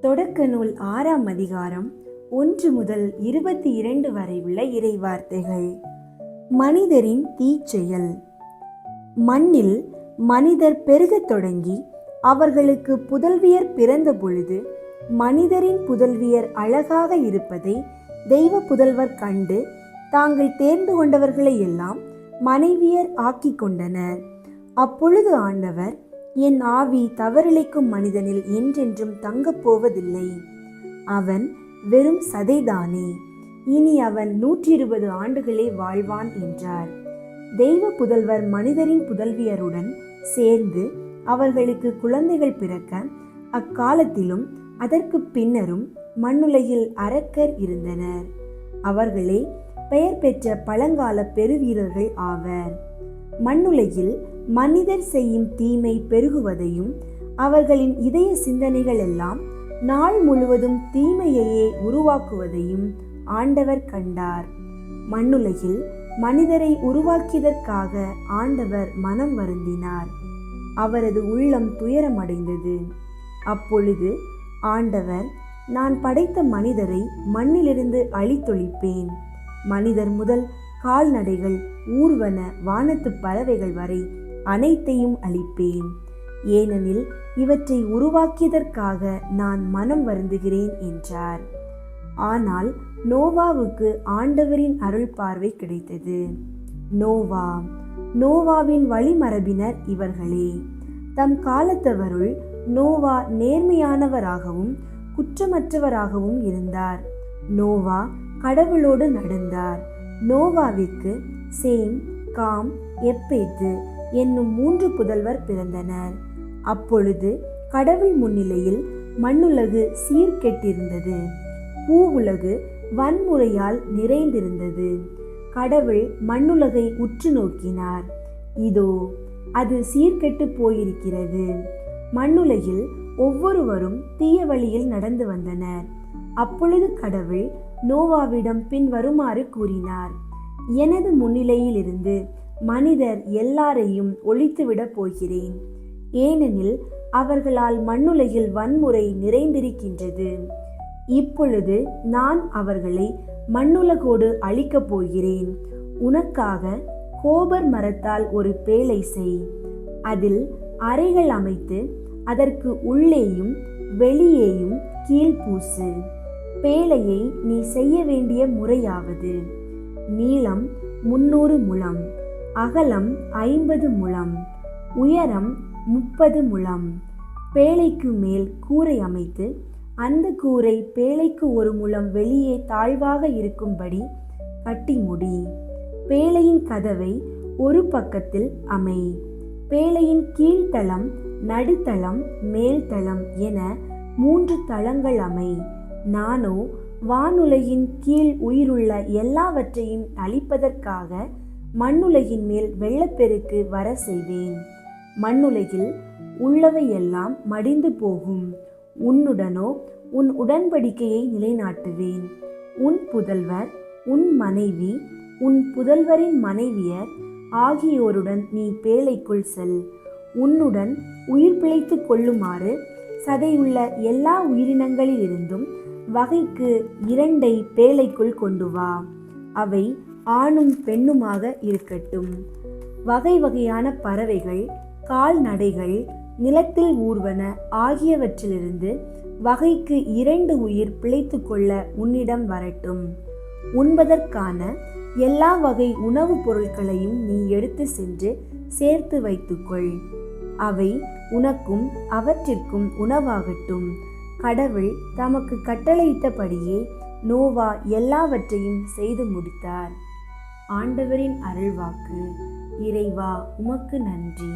தொடக்க நூல் ஆறாம் அதிகாரம் ஒன்று முதல் இருபத்தி இரண்டு வரை உள்ள இறைவார்த்தைகள். மனிதரின் தீச்செயல். மண்ணில் மனிதர் பெருகத் தொடங்கி அவர்களுக்கு புதல்வியர் பிறந்த பொழுது மனிதரின் புதல்வியர் அழகாக இருப்பதை தெய்வ புதல்வர் கண்டு தாங்கள் தேர்ந்து கொண்டவர்களை எல்லாம் மனைவியர் ஆக்கிக் கொண்டனர். அப்பொழுது ஆண்டவர் என் ஆவி தவறிழைக்கும் மனிதனில் என்றென்றும் தங்கப் போவதில்லை. அவன் வெறும் சதைதானே. இனி அவன் நூற்றி இருபது ஆண்டுகளே வாழ்வான் என்றார். தெய்வ புதல்வர் மனிதரின் புதல்வியருடன் சேர்ந்து அவர்களுக்கு குழந்தைகள் பிறக்க அக்காலத்திலும் அதற்கு பின்னரும் மண்ணுலகில் அரக்கர் இருந்தனர். அவர்களே பெயர் பெற்ற பழங்கால பெருவீரர்கள் ஆவர். மண்ணுலகில் மனிதர் செய்யும் தீமை பெருகுவதையும் அவர்களின் இதய சிந்தனைகள் எல்லாம் நாள் முழுவதும் தீமையையே உருவாக்குவதையும் ஆண்டவர் கண்டார். மண்ணுலகில் மனிதரை உருவாக்கியதற்காக ஆண்டவர் மனம் வருந்தினார். அவரது உள்ளம் துயரமடைந்தது. அப்பொழுது ஆண்டவர் நான் படைத்த மனிதரை மண்ணிலிருந்து அழித்தொழிப்பேன். மனிதர் முதல் கால்நடைகள் ஊர்வன வானத்து பறவைகள் வரை அனைத்தையும் அழிப்பேன். ஏனெனில் இவற்றை உருவாக்கியதற்காக நான் மனம் வருந்துகிறேன் என்றார். ஆனால் நோவாவுக்கு ஆண்டவரின் அருள் பார்வை கிடைத்தது. நோவா நோவாவின் வழிமரபினர் இவர்களே. தம் காலத்தவருள் நோவா நேர்மையானவராகவும் குற்றமற்றவராகவும் இருந்தார். நோவா கடவுளோடு நடந்தார். நோவாவிற்கு சேம் காம் எப்பேத்து என்னும் மூன்று புதல்வர் பிறந்தனர். அப்பொழுது கடவுள் முன்னிலையில் மண்ணுலகு சீர்கெட்டிருந்தது. பூவுலகு வன்முறையால் நிறைந்திருந்தது. கடவுள் மண்ணுலகை உற்று நோக்கினார். இதோ அது சீர்கெட்டு போயிருக்கிறது. மண்ணுலகில் ஒவ்வொருவரும் தீய வழியில் நடந்து வந்தனர். அப்பொழுது கடவுள் நோவாவிடம் பின்வருமாறு கூறினார். எனது முன்னிலையிலிருந்து மனிதர் எல்லாரையும் ஒழித்துவிடப் போகிறேன். ஏனெனில் அவர்களால் மண்ணுலகில் வன்முறை நிறைந்திருக்கின்றது. இப்பொழுது நான் அவர்களை மண்ணுலகோடு அழிக்கப் போகிறேன். உனக்காக கோபர் மரத்தால் ஒரு பேழை செய். அதில் அறைகள் அமைத்து அதற்கு உள்ளேயும் வெளியேயும் கீழ்பூசு பேழையை நீ செய்ய வேண்டிய முறையாவது. நீளம் முன்னூறு முழம் அகலம் ஐம்பது முழம் உயரம் முப்பது முழம். பேழைக்கு மேல் கூரை அமைத்து அந்த கூரை பேழைக்கு ஒரு முழம் வெளியே தாழ்வாக இருக்கும்படி கட்டி முடி. பேழையின் கதவை ஒரு பக்கத்தில் அமை. பேழையின் கீழ்த்தளம் நடுத்தளம் மேல்தளம் என மூன்று தளங்கள் அமை. நானோ வானுலகின் கீழ் உயிருள்ள எல்லாவற்றையும் அழிப்பதற்காக மண்ணுலகின் மேல் வெள்ளப்பெருக்கு வர செய்வேன். மண்ணுலகில் உள்ளவையெல்லாம் மடிந்து போகும். உன்னுடனோ உன் உடன்படிக்கையை நிலைநாட்டுவேன். உன் புதல்வர் உன் மனைவி உன் புதல்வரின் மனைவியர் ஆகியோருடன் நீ பேழைக்குள் செல். உன்னுடன் உயிர் பிழைத்து கொள்ளுமாறு சதையுள்ள எல்லா உயிரினங்களிலிருந்தும் வகைக்கு இரண்டை பேழைக்குள் கொண்டு வா. அவை ஆணும் பெண்ணுமாக இருக்கட்டும். வகை வகையான பறவைகள் கால்நடைகள் நிலத்தில் ஊர்வன ஆகியவற்றிலிருந்து வகைக்கு இரண்டு உயிர் பிழைத்து கொள்ள உன்னிடம் வரட்டும். உண்பதற்கான எல்லா வகை உணவுப் பொருட்களையும் நீ எடுத்து சென்று சேர்த்து வைத்துக்கொள். அவை உனக்கும் அவற்றிற்கும் உணவாகட்டும். கடவுள் தமக்கு கட்டளையிட்டபடியே நோவா எல்லாவற்றையும் செய்து முடித்தார். ஆண்டவரின் அருள்வாக்கு இறைவா உமக்கு நன்றி.